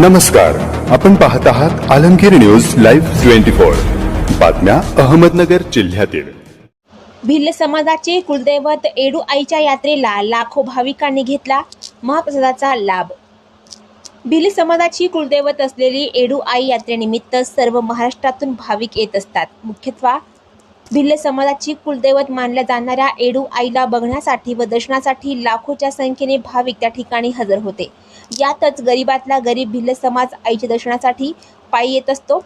नमस्कार आपण पाहत आहात Alamgir news live twenty four. बातम्या अहमदनगर जिल्ह्यातील. भिल्ल समाजाचे कुलदैवत एडू आईच्या यात्रेला लाखो भाविकांनी घेतला महाप्रसादाचा लाभ. भिल्ल समाजाची कुलदैवत असलेली एडू आई यात्रेनिमित्त सर्व महाराष्ट्रातून भाविक येत असतात. मुख्यत्वे भिल्ल समाजाची कुलदैवत मानल्या जाणाऱ्या एडू आईला बघण्यासाठी व दर्शनासाठी लाखोच्या संख्येने भाविक त्या ठिकाणी हजर होते. यातच गरिबातला गरीब भिल्ल समाज आईच्या दर्शनासाठी पायी येत असतो.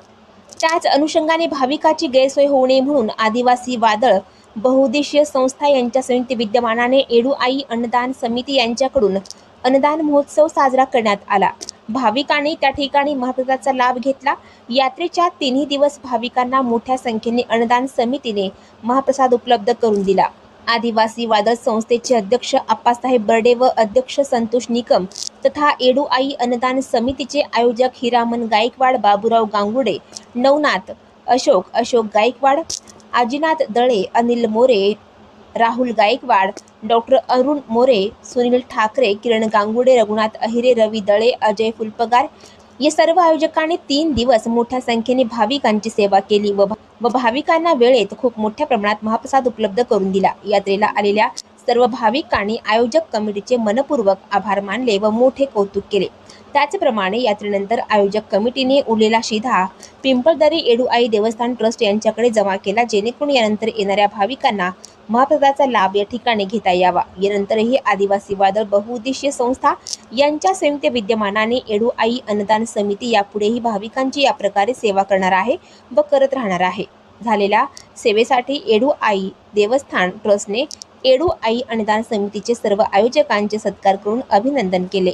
त्याच अनुषंगाने भाविकाची गैरसोय होऊ नये म्हणून आदिवासी वादळ बहुउद्देशीय संस्था यांच्या संयुक्त विद्यमानाने एडू आई अन्नदान समिती यांच्याकडून अन्नदान महोत्सव साजरा करण्यात आला. भाविकांनी त्या ठिकाणी महाप्रसादाचा लाभ घेतला. यात्रेच्या तिन्ही दिवस भाविकांना मोठ्या संख्येने अन्नदान समितीने महाप्रसाद उपलब्ध करून दिला. आदिवासी वादळ संस्थेचे अध्यक्ष आप्पासाहेब बर्डे व अध्यक्ष संतोष निकम तथा एडू आई समितीचे आयोजक हिरामन गायकवाड बाबूराव गांगुडे नवनाथ अशोक अशोक गायकवाड आजीनाथ दळे अनिल मोरे राहुल गायकवाड डॉक्टर अरुण मोरे सुनील ठाकरे किरण गांगुडे रघुनाथ अहिरे रवी दळे अजय फुलपगार या सर्व आयोजकांनी तीन दिवस मोठ्या संख्येने भाविकांची सेवा केली व व भाविकांना वेळेत खूप मोठ्या प्रमाणात महाप्रसाद उपलब्ध करून दिला. यात्रेला आलेल्या सर्व भाविकांनी आयोजक कमिटीचे मनपूर्वक आभार मानले व मोठे कौतुक केले. त्याचप्रमाणे यात्रेनंतर आयोजक कमिटीने उरलेला शिधा पिंपळदरी एडूआई देवस्थान ट्रस्ट यांच्याकडे जमा केला जेणेकरून यानंतर येणाऱ्या भाविकांना महाप्रसादाचा लाभ या ठिकाणी घेता यावा. यानंतरही आदिवासी वादळ बहुउद्देशीय संस्था यांच्या संयुक्त विद्यमानाने एडुआई अनुदान अन्नदान समिती यापुढेही भाविकांची या प्रकारे सेवा करणार आहे व करत राहणार आहे. झालेल्या सेवेसाठी एडुआई देवस्थान ट्रस्टने एडुआई अनुदान समितीचे सर्व आयोजकांचे सत्कार करून अभिनंदन केले.